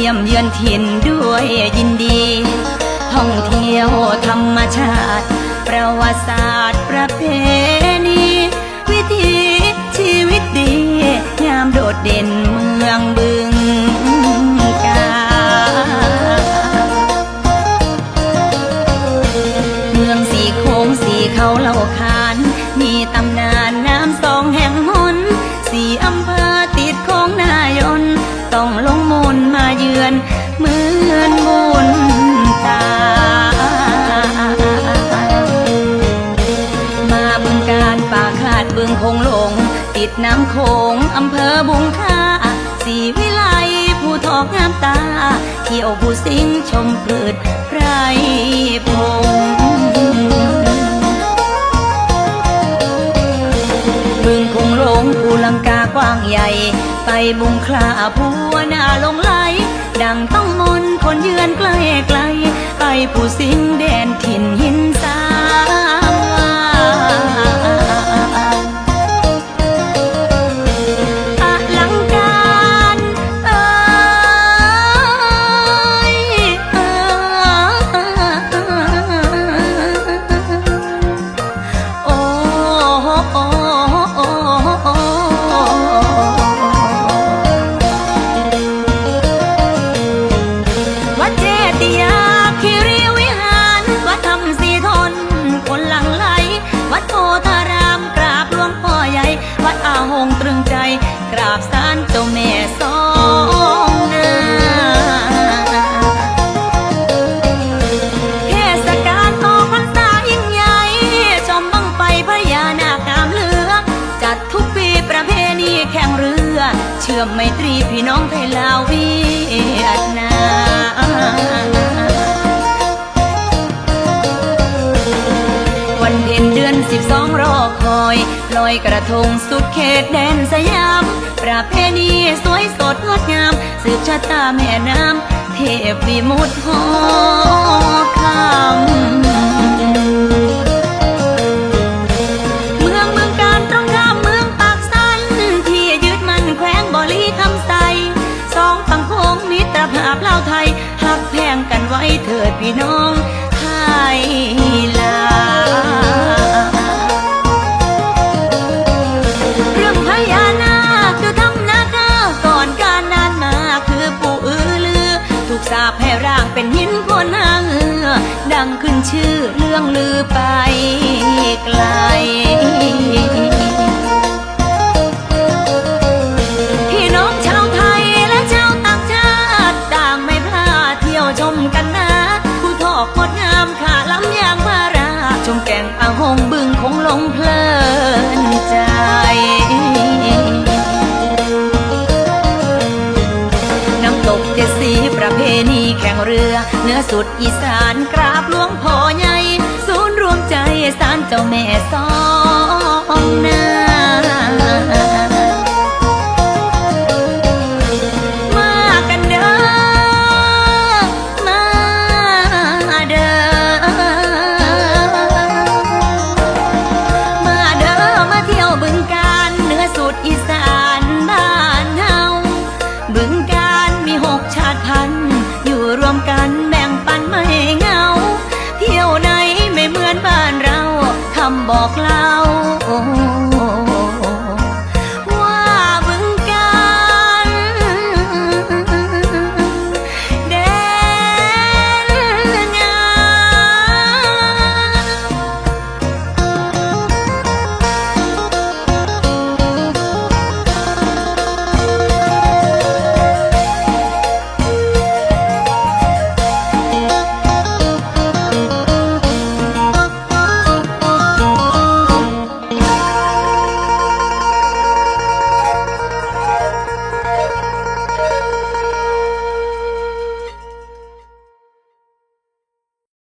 เยี่ยมเยินถิ่นด้วยยินดี ท่องเที่ยวธรรมชาติ ประวัติศาสตร์ประเพณี วิถีชีวิตดียามโดดเด่นเมืองบึงกาเมืองสีโค้งสีเขาเหล่าคาน มีตำนานน้ำสอง คงลง ติดน้ำโขงอำเภอบุงค่าสีวิไลผู้ทอกงามตา เที่ยวผู้สิงชมพืชไพรพงบึงคงลงภูลังกากว้างใหญ่ ไปบุงคลาผัวหน้าลงไหล ดังต้องมนคนเยือนไกลไกล ไปผู้สิงแดนถิ่นหินสา วัดโพธารามกราบหลวงพ่อใหญ่ วัดอาหงตรึงใจ กราบสารเจ้าแม่สองนาเทศกาลออกพรรษายิ่งใหญ่ชมบังไฟพญานาคามเลือจัดทุกปีประเพณีแข่งเรือ เชื่อมไมตรีพี่น้องไทยลาวเวียดนาม วันเพ็ญเดือนสิบสองรอคอยลอยกระทงสุดเขตแดนสยาม ประเพณีสวยสดงดงาม สืบชะตาแม่น้ำเทพวิมุตติหอคำเมืองเมืองการตรงข้ามเมืองปากสัน ที่ยึดมันแขวงบรีคำใสสองฝั่งโค้งมิตรภาพลาวไทยหักแพงกันไว้เถิดพี่น้อง ถูกสาปให้ร่างเป็นหินโคนหางเอือดังขึ้นชื่อเรื่องลือไปไกล ประเพณีแข่งเรือเนื้อสุดอีสานกราบหลวงพ่อใหญ่ศูนย์รวมใจสารเจ้าแม่สองนา